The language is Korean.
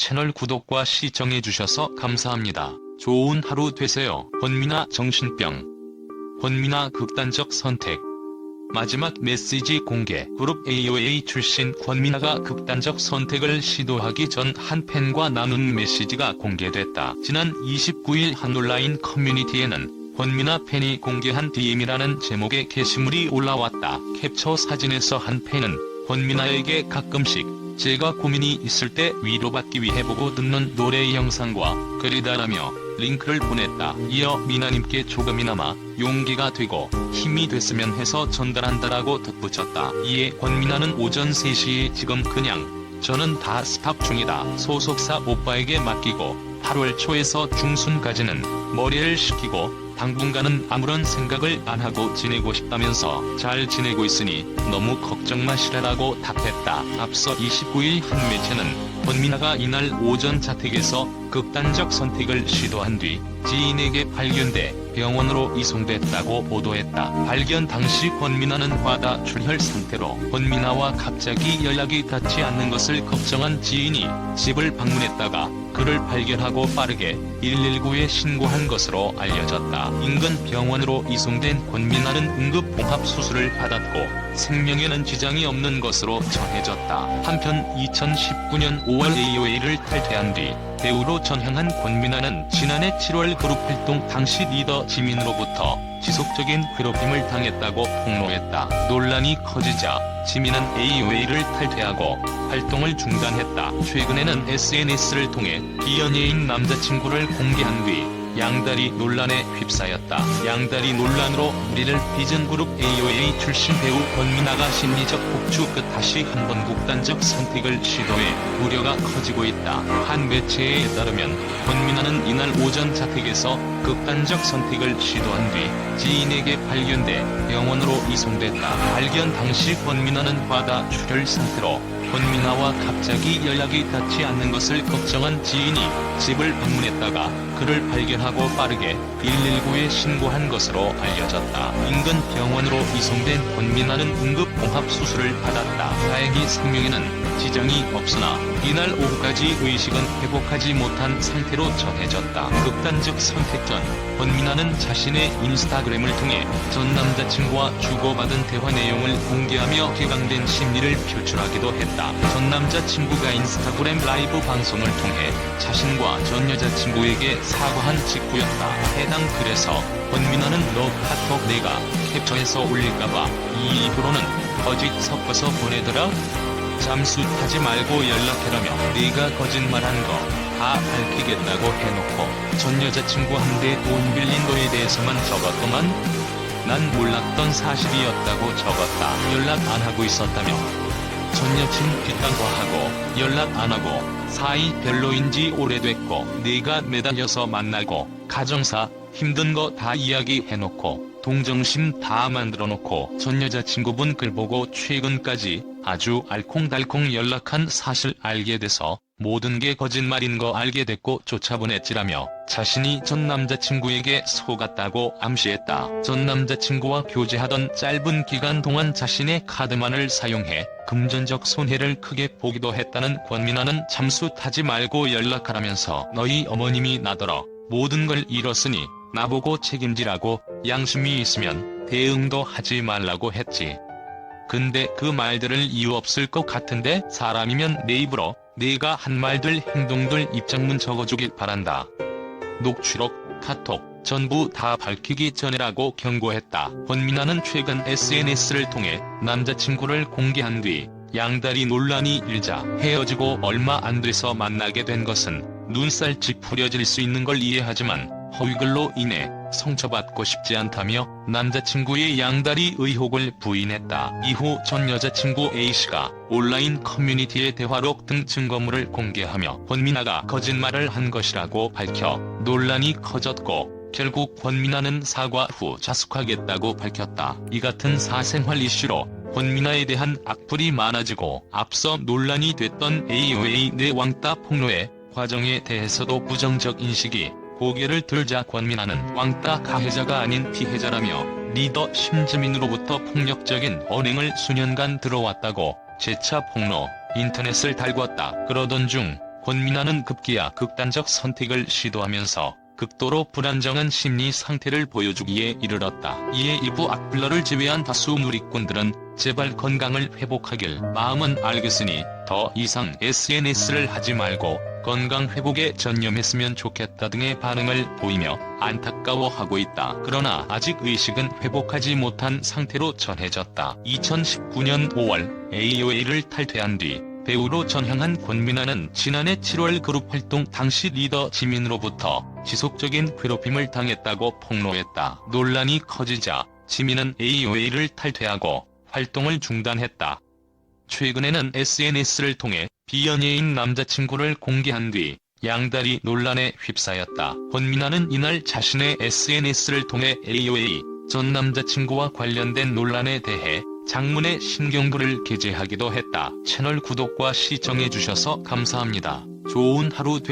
채널 구독과 시청해 주셔서 감사합니다. 좋은 하루 되세요. 권미나 정신병. 권미나 극단적 선택. 마지막 메시지 공개 그룹 AOA 출신 권미나가 극단적 선택을 시도하기 전 한 팬과 나눈 메시지가 공개됐다. 지난 29일 한 온라인 커뮤니티에는 권미나 팬이 공개한 DM이라는 제목의 게시물이 올라왔다. 캡처 사진에서 한 팬은 권미나에게 가끔씩 제가 고민이 있을 때 위로받기 위해 보고 듣는 노래 영상과 글이다라며 링크를 보냈다. 이어 미나님께 조금이나마 용기가 되고 힘이 됐으면 해서 전달한다라고 덧붙였다. 이에 권미나는 오전 3시에 지금 그냥 저는 다 스탑 중이다. 소속사 오빠에게 맡기고 8월 초에서 중순까지는 머리를 식히고 당분간은 아무런 생각을 안 하고 지내고 싶다면서 잘 지내고 있으니 너무 걱정 마시라라고 답했다. 앞서 29일 한 매체는 권미나가 이날 오전 자택에서 극단적 선택을 시도한 뒤 지인에게 발견돼 병원으로 이송됐다고 보도했다. 발견 당시 권미나는 과다 출혈 상태로 권미나와 갑자기 연락이 닿지 않는 것을 걱정한 지인이 집을 방문했다가 그를 발견하고 빠르게 119에 신고한 것으로 알려졌다. 인근 병원으로 이송된 권미나는 응급 봉합 수술을 받았고 생명에는 지장이 없는 것으로 전해졌다. 한편 2019년 5월 AOA를 탈퇴한 뒤 배우로 전향한 권미나는 지난해 7월 그룹 활동 당시 리더 지민으로부터 지속적인 괴롭힘을 당했다고 폭로했다. 논란이 커지자 지민은 AOA를 탈퇴하고 활동을 중단했다. 최근에는 SNS를 통해 비연예인 남자친구를 공개한 뒤 양다리 논란에 휩싸였다. 양다리 논란으로 우리를 빚은 그룹 AOA 출신 배우 권미나가 심리적 복주 끝 다시 한 번 극단적 선택을 시도해 우려가 커지고 있다. 한 매체에 따르면 권미나는 이날 오전 자택에서 극단적 선택을 시도한 뒤 지인에게 발견돼 병원으로 이송됐다. 발견 당시 권미나는 과다 출혈 상태로 권미나와 갑자기 연락이 닿지 않는 것을 걱정한 지인이 집을 방문했다가 그를 발견하고 빠르게 119에 신고한 것으로 알려졌다. 인근 병원으로 이송된 권미나는 응급 봉합 수술을 받았다. 다행히 생명에는 지장이 없으나 이날 오후까지 의식은 회복하지 못한 상태로 전해졌다. 극단적 선택 전 권미나는 자신의 인스타그램을 통해 전 남자친구와 주고받은 대화 내용을 공개하며 개강된 심리를 표출하기도 했다. 전 남자친구가 인스타그램 라이브 방송을 통해 자신과 전 여자친구에게 사과한 직후였다. 해당 글에서 권미나는 너 카톡 내가 캡처해서 올릴까봐 이 입으로는 거짓 섞어서 보내더라? 잠수 타지 말고 연락해라며 네가 거짓말한 거 다 밝히겠다고 해놓고 전 여자친구한테 돈 빌린 거에 대해서만 적었더만 난 몰랐던 사실이었다고 적었다. 연락 안 하고 있었다며 전 여친 뒷담화 하고 연락 안 하고 사이 별로인지 오래됐고 네가 매달려서 만나고 가정사 힘든 거 다 이야기해놓고 동정심 다 만들어놓고 전 여자친구분 글 보고 최근까지 아주 알콩달콩 연락한 사실 알게 돼서 모든 게 거짓말인 거 알게 됐고 쫓아보냈지라며 자신이 전 남자친구에게 속았다고 암시했다. 전 남자친구와 교제하던 짧은 기간 동안 자신의 카드만을 사용해 금전적 손해를 크게 보기도 했다는 권민아는 잠수 타지 말고 연락하라면서 너희 어머님이 나더러 모든 걸 잃었으니 나보고 책임지라고 양심이 있으면 대응도 하지 말라고 했지. 근데 그 말들을 이유 없을 것 같은데 사람이면 내 입으로 내가 한 말들 행동들 입장문 적어주길 바란다. 녹취록, 카톡, 전부 다 밝히기 전에라고 경고했다. 권민아는 최근 SNS를 통해 남자친구를 공개한 뒤 양다리 논란이 일자 헤어지고 얼마 안 돼서 만나게 된 것은 눈살 찌푸려질 수 있는 걸 이해하지만 허위글로 인해 상처받고 싶지 않다며 남자친구의 양다리 의혹을 부인했다. 이후 전 여자친구 A씨가 온라인 커뮤니티의 대화록 등 증거물을 공개하며 권민아가 거짓말을 한 것이라고 밝혀 논란이 커졌고 결국 권민아는 사과 후 자숙하겠다고 밝혔다. 이 같은 사생활 이슈로 권민아에 대한 악플이 많아지고 앞서 논란이 됐던 AOA 내 왕따 폭로의 과정에 대해서도 부정적 인식이 고개를 들자 권민아는 왕따 가해자가 아닌 피해자라며 리더 심지민으로부터 폭력적인 언행을 수년간 들어왔다고 재차 폭로, 인터넷을 달궜다. 그러던 중 권민아는 급기야 극단적 선택을 시도하면서 극도로 불안정한 심리 상태를 보여주기에 이르렀다. 이에 일부 악플러를 제외한 다수 누리꾼들은 제발 건강을 회복하길 마음은 알겠으니 더 이상 SNS를 하지 말고 건강 회복에 전념했으면 좋겠다 등의 반응을 보이며 안타까워하고 있다. 그러나 아직 의식은 회복하지 못한 상태로 전해졌다. 2019년 5월 AOA를 탈퇴한 뒤 배우로 전향한 권민아는 지난해 7월 그룹 활동 당시 리더 지민으로부터 지속적인 괴롭힘을 당했다고 폭로했다. 논란이 커지자 지민은 AOA를 탈퇴하고 활동을 중단했다. 최근에는 SNS를 통해 비연예인 남자친구를 공개한 뒤 양다리 논란에 휩싸였다. 권민아는 이날 자신의 SNS를 통해 AOA 전 남자친구와 관련된 논란에 대해 장문의 신경글을 게재하기도 했다. 채널 구독과 시청해주셔서 감사합니다. 좋은 하루 되